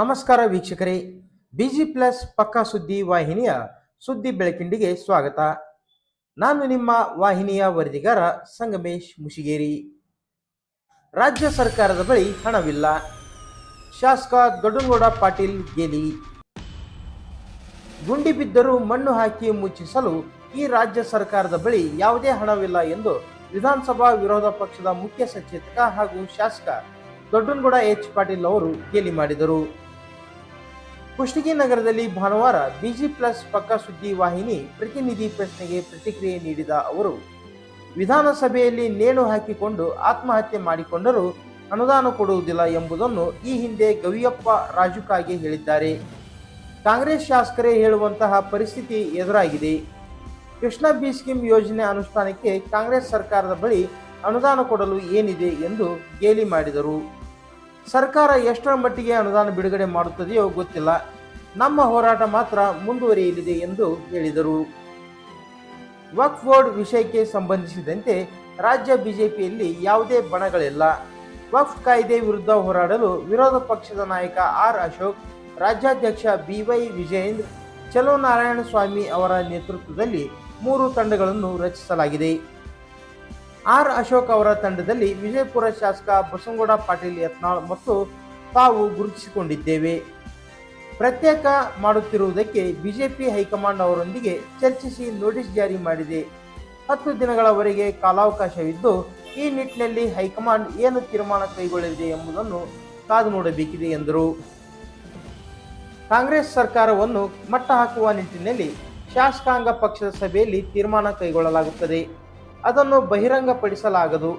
ನಮಸ್ಕಾರ ವೀಕ್ಷಕರೇ. Busy plus ಪಕ್ಕಾ ಸುದ್ದಿ ವಾಹಿನಿಯ ಸುದ್ದಿ ಬೆಳಕಿಂಡಿಗೆ ಸ್ವಾಗತ. ನಾನು ನಿಮ್ಮ ವಾಹಿನಿಯ ವರದಿಗಾರ ಸಂಗಮೇಶ್ ಮುಷಿಗೇರಿ. ರಾಜ್ಯ ಸರ್ಕಾರದ ಬಳಿ ಹಣವಿಲ್ಲ. ಶಾಸಕ ದೊಡ್ಡನಗೌಡ ಪಾಟೀಲ್ ಗೇಲಿ. ಗುಂಡಿ ಬಿದ್ದರೂ ಮಣ್ಣು ಹಾಕಿ ಮುಚ್ಚಿಸಲು ಈ ರಾಜ್ಯ ಸರ್ಕಾರದ ಬಳಿ ಯಾವುದೇ ಹಣವಿಲ್ಲ ಎಂದು ವಿಧಾನಸಭಾ ವಿರೋಧ ಪಕ್ಷದ ಮುಖ್ಯ ಸಚೇತಕ ಹಾಗೂ ಶಾಸಕ ದೊಡ್ಡನಗೌಡ ಎಚ್ ಪಾಟೀಲ್ ಅವರು ಗೇಲಿ ಮಾಡಿದರು. ಕುಷ್ಟಗಿ ನಗರದಲ್ಲಿ ಭಾನುವಾರ ಬಿಜಿ ಪ್ಲಸ್ ಪಕ್ಕಾ ಸುದ್ದಿ ವಾಹಿನಿ ಪ್ರತಿನಿಧಿ ಪ್ರಶ್ನೆಗೆ ಪ್ರತಿಕ್ರಿಯೆ ನೀಡಿದ ಅವರು, ವಿಧಾನಸಭೆಯಲ್ಲಿ ನೇಣು ಹಾಕಿಕೊಂಡು ಆತ್ಮಹತ್ಯೆ ಮಾಡಿಕೊಂಡರೂ ಅನುದಾನ ಕೊಡುವುದಿಲ್ಲ ಎಂಬುದನ್ನು ಈ ಹಿಂದೆ ಗವಿಯಪ್ಪ ರಾಜುಕಾಗೆ ಹೇಳಿದ್ದಾರೆ. ಕಾಂಗ್ರೆಸ್ ಶಾಸಕರೇ ಹೇಳುವಂತಹ ಪರಿಸ್ಥಿತಿ ಎದುರಾಗಿದೆ. ಕೃಷ್ಣ ಬಿ ಸ್ಕೀಮ್ ಯೋಜನೆ ಅನುಷ್ಠಾನಕ್ಕೆ ಕಾಂಗ್ರೆಸ್ ಸರ್ಕಾರದ ಬಳಿ ಅನುದಾನ ಕೊಡಲು ಏನಿದೆ ಎಂದು ಗೇಲಿ ಮಾಡಿದರು. ಸರ್ಕಾರ ಎಷ್ಟರ ಮಟ್ಟಿಗೆ ಅನುದಾನ ಬಿಡುಗಡೆ ಮಾಡುತ್ತದೆಯೋ ಗೊತ್ತಿಲ್ಲ. ನಮ್ಮ ಹೋರಾಟ ಮಾತ್ರ ಮುಂದುವರಿಯಲಿದೆ ಎಂದು ಹೇಳಿದರು. ವಕ್ಫ್ ಬೋರ್ಡ್ ವಿಷಯಕ್ಕೆ ಸಂಬಂಧಿಸಿದಂತೆ ರಾಜ್ಯ ಬಿಜೆಪಿಯಲ್ಲಿ ಯಾವುದೇ ಬಣಗಳಿಲ್ಲ. ವಕ್ಫ್ ಕಾಯ್ದೆ ವಿರುದ್ಧ ಹೋರಾಡಲು ವಿರೋಧ ಪಕ್ಷದ ನಾಯಕ ಆರ್ ಅಶೋಕ್, ರಾಜ್ಯಾಧ್ಯಕ್ಷ ಬಿವೈ ವಿಜಯೇಂದ್ರ, ಚಲೋ ನಾರಾಯಣ ಸ್ವಾಮಿ ಅವರ ನೇತೃತ್ವದಲ್ಲಿ ಮೂರು ತಂಡಗಳನ್ನು ರಚಿಸಲಾಗಿದೆ. ಆರ್ ಅಶೋಕ್ ಅವರ ತಂಡದಲ್ಲಿ ವಿಜಯಪುರ ಶಾಸಕ ಬಸಂಗೌಡ ಪಾಟೀಲ್ ಯತ್ನಾಳ್ ಮತ್ತು ತಾವು ಗುರುತಿಸಿಕೊಂಡಿದ್ದೇವೆ. ಪ್ರತ್ಯೇಕ ಮಾಡುತ್ತಿರುವುದಕ್ಕೆ ಬಿಜೆಪಿ ಹೈಕಮಾಂಡ್ ಅವರೊಂದಿಗೆ ಚರ್ಚಿಸಿ ನೋಟಿಸ್ ಜಾರಿ ಮಾಡಿದೆ. ಹತ್ತು ದಿನಗಳವರೆಗೆ ಕಾಲಾವಕಾಶವಿದ್ದು, ಈ ನಿಟ್ಟಿನಲ್ಲಿ ಹೈಕಮಾಂಡ್ ಏನು ತೀರ್ಮಾನ ಕೈಗೊಳ್ಳಲಿದೆ ಎಂಬುದನ್ನು ಕಾದು ನೋಡಬೇಕಿದೆ ಎಂದರು. ಕಾಂಗ್ರೆಸ್ ಸರ್ಕಾರವನ್ನು ಮಟ್ಟ ಹಾಕುವ ನಿಟ್ಟಿನಲ್ಲಿ ಶಾಸಕಾಂಗ ಪಕ್ಷದ ಸಭೆಯಲ್ಲಿ ತೀರ್ಮಾನ ಕೈಗೊಳ್ಳಲಾಗುತ್ತದೆ. ಅದನ್ನು ಬಹಿರಂಗಪಡಿಸಲಾಗದು.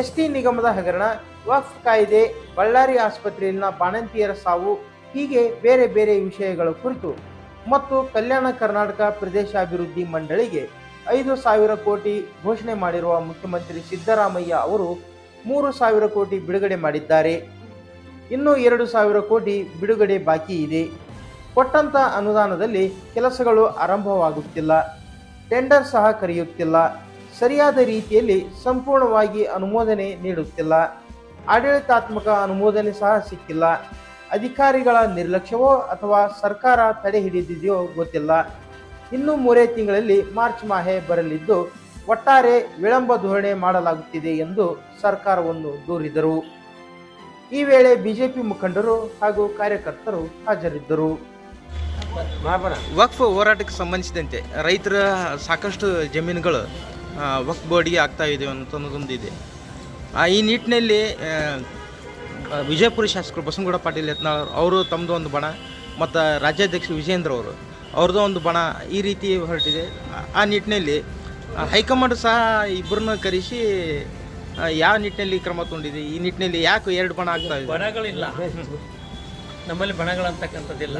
ಎಸ್ಟಿ ನಿಗಮದ ಹಗರಣ, ವಕ್ಫ್ ಕಾಯ್ದೆ, ಬಳ್ಳಾರಿ ಆಸ್ಪತ್ರೆಯಲ್ಲಿನ ಬಾಣಂತಿಯರ ಸಾವು, ಹೀಗೆ ಬೇರೆ ಬೇರೆ ವಿಷಯಗಳ ಕುರಿತು ಮತ್ತು ಕಲ್ಯಾಣ ಕರ್ನಾಟಕ ಪ್ರದೇಶಾಭಿವೃದ್ಧಿ ಮಂಡಳಿಗೆ ಐದು ಸಾವಿರ ಕೋಟಿ ಘೋಷಣೆ ಮಾಡಿರುವ ಮುಖ್ಯಮಂತ್ರಿ ಸಿದ್ದರಾಮಯ್ಯ ಅವರು ಮೂರು ಸಾವಿರ ಕೋಟಿ ಬಿಡುಗಡೆ ಮಾಡಿದ್ದಾರೆ. ಇನ್ನು ಎರಡು ಸಾವಿರ ಕೋಟಿ ಬಿಡುಗಡೆ ಬಾಕಿ ಇದೆ. ಕೊಟ್ಟಂತ ಅನುದಾನದಲ್ಲಿ ಕೆಲಸಗಳು ಆರಂಭವಾಗುತ್ತಿಲ್ಲ. ಟೆಂಡರ್ ಸಹ ಕರೆಯುತ್ತಿಲ್ಲ. ಸರಿಯಾದ ರೀತಿಯಲ್ಲಿ ಸಂಪೂರ್ಣವಾಗಿ ಅನುಮೋದನೆ ನೀಡುತ್ತಿಲ್ಲ. ಆಡಳಿತಾತ್ಮಕ ಅನುಮೋದನೆ ಸಹ ಸಿಕ್ಕಿಲ್ಲ. ಅಧಿಕಾರಿಗಳ ನಿರ್ಲಕ್ಷ್ಯವೋ ಅಥವಾ ಸರ್ಕಾರ ತಡೆ ಹಿಡಿದಿದೆಯೋ ಗೊತ್ತಿಲ್ಲ. ಇನ್ನು ಮೂರೇ ತಿಂಗಳಲ್ಲಿ ಮಾರ್ಚ್ ಮಾಹೆ ಬರಲಿದ್ದು, ಒಟ್ಟಾರೆ ವಿಳಂಬ ಧೋರಣೆ ಮಾಡಲಾಗುತ್ತಿದೆ ಎಂದು ಸರ್ಕಾರವನ್ನು ದೂರಿದರು. ಈ ವೇಳೆ ಬಿಜೆಪಿ ಮುಖಂಡರು ಹಾಗೂ ಕಾರ್ಯಕರ್ತರು ಹಾಜರಿದ್ದರು. ವಕ್ಫ್ ಹೋರಾಟಕ್ಕೆ ಸಂಬಂಧಿಸಿದಂತೆ ರೈತರ ಸಾಕಷ್ಟು ಜಮೀನುಗಳು ಆ, ಬೋರ್ಡಿಗೆ ಆಗ್ತಾ ಇದೆ ಅಂತ ಅನ್ನೋದೊಂದು ಇದೆ. ಆ, ಈ ನಿಟ್ಟಿನಲ್ಲಿ ವಿಜಯಪುರ ಶಾಸಕರು ಬಸವನಗೌಡ ಪಾಟೀಲ್ ಯತ್ನಾಳ್ ಅವರು ತಮ್ಮದು ಒಂದು ಬಣ ಮತ್ತು ರಾಜ್ಯಾಧ್ಯಕ್ಷ ವಿಜೇಂದ್ರ ಅವರು ಅವ್ರದ್ದು ಒಂದು ಬಣ ಈ ರೀತಿ ಹೊರಟಿದೆ. ಆ- ನಿಟ್ಟಿನಲ್ಲಿ ಹೈಕಮಾಂಡ್ ಸಹ ಇಬ್ಬರನ್ನ ಕರೆಸಿ ಯಾವ ನಿಟ್ಟಿನಲ್ಲಿ ಕ್ರಮ ತಗೊಂಡಿದೆ ಈ ನಿಟ್ಟಿನಲ್ಲಿ ಯಾಕೆ ಎರಡು ಬಣ ಆಗ್ತಾ ಇದೆ? ಬಣಗಳಿಲ್ಲ. ನಮ್ಮಲ್ಲಿ ಬಣಗಳಂತಕ್ಕಂಥದ್ದಿಲ್ಲ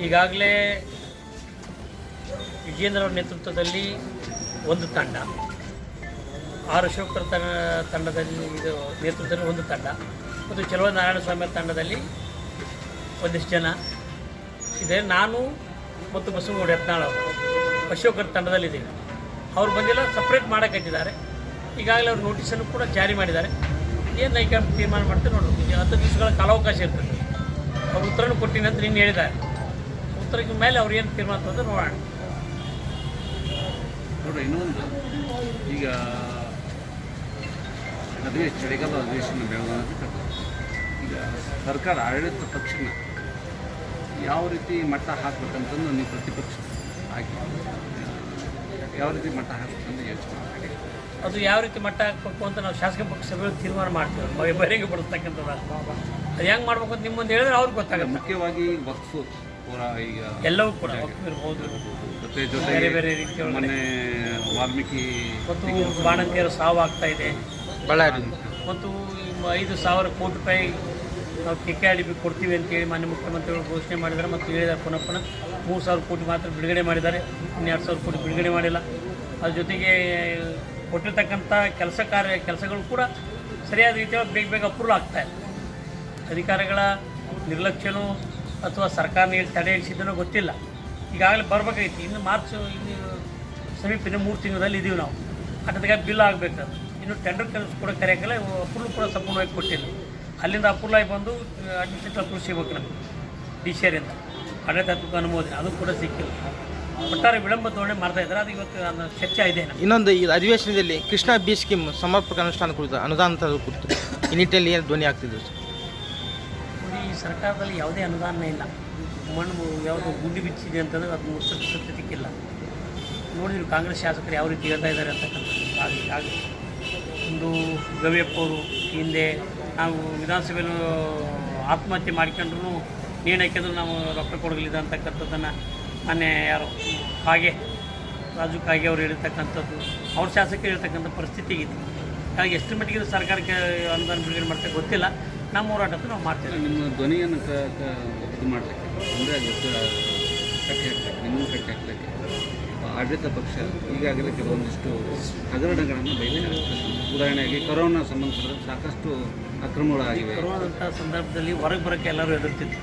ಈಗಾಗಲೇ ವಿಜೇಂದ್ರ ಅವರ ನೇತೃತ್ವದಲ್ಲಿ ಒಂದು ತಂಡ. ಆರ್ ಅಶೋಕರ ತಂಡ ತಂಡದಲ್ಲಿ ಇದು ನೇತೃತ್ವದಲ್ಲಿ ಒಂದು ತಂಡ. ಮತ್ತು ಚಲೋ ನಾರಾಯಣ ಸ್ವಾಮಿ ತಂಡದಲ್ಲಿ ಒಂದಿಷ್ಟು ಜನ. ಇದೆ ನಾನು ಮತ್ತು ಬಸವಗೌಡ ಯತ್ನಾಳ್ ಅವರು. ಅಶೋಕರ ತಂಡದಲ್ಲಿದ್ದೀವಿ. ಅವ್ರು ಬಂದಿಲ್ಲ ಸಪ್ರೇಟ್ ಮಾಡೋಕ್ಕಿದ್ದಾರೆ ಈಗಾಗಲೇ ಅವ್ರು ನೋಟಿಸನ್ನು ಕೂಡ ಜಾರಿ ಮಾಡಿದ್ದಾರೆ. ಏನು ನೈಕ ತೀರ್ಮಾನ ಮಾಡ್ತಾರೆ ನೋಡೋದು ಹತ್ತು ದಿವಸಗಳ ಕಾಲಾವಕಾಶ ಇರ್ತದೆ. ಅವ್ರು ಉತ್ತರನೂ ಕೊಟ್ಟಿನಿ ಅಂತ ನಿನ್ನೆ ಹೇಳಿದ್ದಾರೆ. ಉತ್ತರಕ್ಕೆ ಮೇಲೆ ಅವ್ರು ಏನು ತೀರ್ಮಾನ ತಂದು ನೋಡೋಣ. ನೋಡ್ರಿ ಇನ್ನೊಂದು. ಈಗ ಅದೇ ಚಳಿಗಾಲ ಅಧಿವೇಶನ ಬೆಳವಣಿಗೆ ಈಗ ಸರ್ಕಾರ ಆಡಳಿತ ಪಕ್ಷನ ಯಾವ ರೀತಿ ಮಟ್ಟ ಹಾಕ್ಬೇಕಂತಂದು ನೀವು ಪ್ರತಿಪಕ್ಷ ಹಾಕಿ ಯಾವ ರೀತಿ ಮಟ್ಟ ಹಾಕ್ಬೇಕಂತ ಯೋಚನೆ ಮಾಡಿ. ಅದು ಯಾವ ರೀತಿ ಮಟ್ಟ ಹಾಕಬೇಕು ಅಂತ ನಾವು ಶಾಸಕ ಪಕ್ಷ ಸಭೆಯಲ್ಲಿ ತೀರ್ಮಾನ ಮಾಡ್ತೀವಿ. ಬರೆಗೆ ಬರ್ತಕ್ಕಂಥದ್ದು ಅದು. ಹೆಂಗೆ ಮಾಡ್ಬೇಕು ಅಂತ ನಿಮ್ಮೊಂದು ಹೇಳಿದ್ರೆ ಅವ್ರಿಗೆ ಗೊತ್ತಾಗುತ್ತೆ. ಮುಖ್ಯವಾಗಿ ವಕ್ಫು ಪೂರ ಈಗ ಎಲ್ಲವೂ ಕೂಡ ಇರ್ಬೋದು. ಜೊತೆ ಬೇರೆ ಬೇರೆ ರೀತಿಯ ಮನೆ ವಾಲ್ಮೀಕಿ ಮತ್ತು ಬಾಣಂತಿಯರು ಸಾವು ಆಗ್ತಾ ಇದೆ. ಬಳ್ಳಾರಿ. ಮತ್ತು ಐದು ಸಾವಿರ ಕೋಟಿ ರೂಪಾಯಿ ನಾವು K K R D B ಕೊಡ್ತೀವಿ ಅಂತೇಳಿ ಮಾನ್ಯ ಮುಖ್ಯಮಂತ್ರಿಗಳು ಘೋಷಣೆ ಮಾಡಿದ್ದಾರೆ ಮತ್ತು ಹೇಳಿದ್ದಾರೆ ಪುನಃ ಪುನಃ ಮೂರು ಸಾವಿರ ಕೋಟಿ ಮಾತ್ರ ಬಿಡುಗಡೆ ಮಾಡಿದ್ದಾರೆ. ಇನ್ನೆರಡು ಸಾವಿರ ಕೋಟಿ ಬಿಡುಗಡೆ ಮಾಡಿಲ್ಲ. ಅದ್ರ ಜೊತೆಗೆ ಕೊಟ್ಟಿರ್ತಕ್ಕಂಥ ಕೆಲಸ ಕಾರ್ಯ ಕೆಲಸಗಳು ಕೂಡ ಸರಿಯಾದ ರೀತಿಯಲ್ಲಿ ಬೇಗ ಬೇಗ ಅಪ್ರೂವ್ ಆಗ್ತಾ ಇದೆ. ಅಧಿಕಾರಿಗಳ ನಿರ್ಲಕ್ಷ್ಯನೂ ಅಥವಾ ಸರ್ಕಾರ ನೀಡಿ ತಡೆ ಹಿಡಿಸಿದ್ದನೂ ಗೊತ್ತಿಲ್ಲ. ಈಗಾಗಲೇ ಬರ್ಬೇಕಾಗಿತ್ತು. ಇನ್ನು ಮಾರ್ಚ್ ಇನ್ನು ಸಮೀಪ ಇನ್ನು ಮೂರು ತಿಂಗಳಲ್ಲಿ ಇದೀವಿ ನಾವು. ಅದಕ್ಕೆ ಬಿಲ್ ಆಗಬೇಕು ಇನ್ನು ಟೆಂಡರ್ ಕೆಲಸ ಕೂಡ ಕರೆಯೋಕ್ಕಲ್ಲ ಅಪ್ರೂವ್ ಕೂಡ ಸಂಪೂರ್ಣವಾಗಿ ಕೊಟ್ಟಿಲ್ಲ. ಅಲ್ಲಿಂದ ಅಪ್ರೂವಲ್ ಬಂದು ಅಡ್ಮಿಷನ್ ಅಪ್ರೂವ್ ಸಿಗಬೇಕು ನಮಗೆ. ಡಿ ಸಿ ಆರಿಂದ ಆಡಳಿತಾತ್ಮಕ ಅನುಮೋದನೆ ಅದು ಕೂಡ ಸಿಕ್ಕಿಲ್ಲ. ಒಟ್ಟಾರೆ ವಿಳಂಬ ಧೋರಣೆ ಮಾಡ್ತಾ ಇದ್ದಾರೆ. ಅದು ಇವತ್ತು ನನ್ನ ಚರ್ಚೆ ಇದೆ. ಇನ್ನೊಂದು ಈ ಅಧಿವೇಶನದಲ್ಲಿ ಕೃಷ್ಣ ಬಿ ಸ್ಕೀಮ್ ಸಮರ್ಪಕ ಅನುಷ್ಠಾನ ಕುರಿತು ಅನುದಾನ ಕುರಿತು ಈ ನಿಟ್ಟಿನಲ್ಲಿ ಏನು ಧ್ವನಿ ಆಗ್ತಿದೆ ಸರ್? ಈ ಸರ್ಕಾರದಲ್ಲಿ ಯಾವುದೇ ಅನುದಾನ ಇಲ್ಲ. ಮಣ್ಣು ಯಾವುದು ಗುಂಡಿ ಬಿಚ್ಚಿದೆ ಅಂತಂದ್ರೆ ಅದು ಮುಚ್ಚಕ್ಕೆ ಸತ್ಯತಿಕ್ಕಿಲ್ಲ ನೋಡಿದ್ರು ಕಾಂಗ್ರೆಸ್ ಶಾಸಕರು ಯಾವ ರೀತಿ ಹೇಳ್ತಾ ಇದ್ದಾರೆ ಅಂತಕ್ಕಂಥದ್ದು. ಆಗಲಿ ಆಗಲಿ ಒಂದು ಗವಿಯಪ್ಪ ಅವರು ಹಿಂದೆ ನಾವು ವಿಧಾನಸಭೆಯಲ್ಲೂ ಆತ್ಮಹತ್ಯೆ ಮಾಡ್ಕೊಂಡ್ರು ನೇಣು ಹಾಕಿದ್ರು ನಾವು ರೊಕ್ಕ ಕೊಡಲಿಲ್ಲ ಅಂತಕ್ಕಂಥದ್ದನ್ನು ಮೊನ್ನೆ ಯಾರು ಕಾಗೆ, ರಾಜು ಕಾಗೆ ಅವರು ಹೇಳಿರ್ತಕ್ಕಂಥದ್ದು. ಅವ್ರ ಶಾಸಕರು ಹೇಳ್ತಕ್ಕಂಥ ಪರಿಸ್ಥಿತಿ ಇದೆ ಹಾಗಾಗಿ ಎಷ್ಟು ಮಟ್ಟಿಗೆ ಸರ್ಕಾರಕ್ಕೆ ಅನುದಾನ ಬಿಡುಗಡೆ ಮಾಡ್ತಾ ಗೊತ್ತಿಲ್ಲ. ನಮ್ಮ ಹೋರಾಟಕ್ಕೆ ನಾವು ಮಾಡ್ತೇವೆ ನಿಮ್ಮ ಧ್ವನಿಯನ್ನು ಇದು ಮಾಡಲಿಕ್ಕೆ ಅಂದರೆ ಕಟ್ಟಿ ಹಾಕ್ಲಿಕ್ಕೆ ನಿಮ್ಮ ಕಟ್ಟಿ ಹಾಕ್ಲಿಕ್ಕೆ ಆಡಳಿತ ಪಕ್ಷ ಈಗಾಗಲೇ ಕೆಲವೊಂದಿಷ್ಟು ಹಗರಣಗಳನ್ನು ಬೇರೆ ಉದಾಹರಣೆಯಾಗಿ ಕೊರೋನಾ ಸಂಬಂಧಪಟ್ಟ ಸಾಕಷ್ಟು ಅಕ್ರಮಗಳಾಗಿವೆ. ಕೊರೋನಾದಂಥ ಸಂದರ್ಭದಲ್ಲಿ ಹೊರಗೆ ಬರೋಕ್ಕೆ ಎಲ್ಲರೂ ಹೆದರ್ತಿದ್ರು.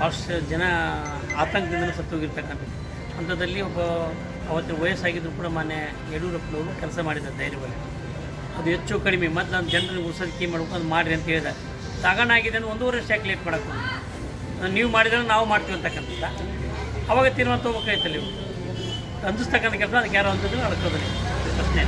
ಭಾಳಷ್ಟು ಜನ ಆತಂಕದಿಂದ ಸತ್ತೋಗಿರ್ತಕ್ಕಂಥದ್ದು ಅಂಥದ್ದಲ್ಲಿ ಒಬ್ಬ ಅವತ್ತಿನ ವಯಸ್ಸಾಗಿದ್ದರೂ ಕೂಡ ಮಾನ್ಯ ಯಡಿಯೂರಪ್ಪನವರು ಕೆಲಸ ಮಾಡಿದ್ದಾರೆ ಧೈರ್ಯವಾಗಿ ಅದು ಹೆಚ್ಚು ಕಡಿಮೆ ಮತ್ತು ನಾನು ಜನರಿಗೆ ಉಳಿಸೋದಕ್ಕೆ ಏನು ಮಾಡ್ಬೇಕು, ಅದು ಮಾಡಿರಿ ಅಂತ ಹೇಳಿದೆ. ತಗೊಂಡಾಗಿದೆ ಅಂದ್ರೆ ಒಂದೂವರೆ ವರ್ಷ ಲೇಟ್ ಮಾಡೋಕ್ಕೆ ನೀವು ಮಾಡಿದ್ರೆ ನಾವು ಮಾಡ್ತೀವಿ ಅಂತಕ್ಕಂಥ ಅವಾಗ ತೀರ್ಮಾನ ತೊಗೋಬೇಕಾಯ್ತಲ್ಲ ನೀವು ಅಂದಿಸ್ತಕ್ಕಂಥ ಕೆಲಸ, ಅದಕ್ಕೆ ಯಾರು ಅಂತಿದ್ರು ಅದಕ್ಕೆ ಪ್ರಶ್ನೆ.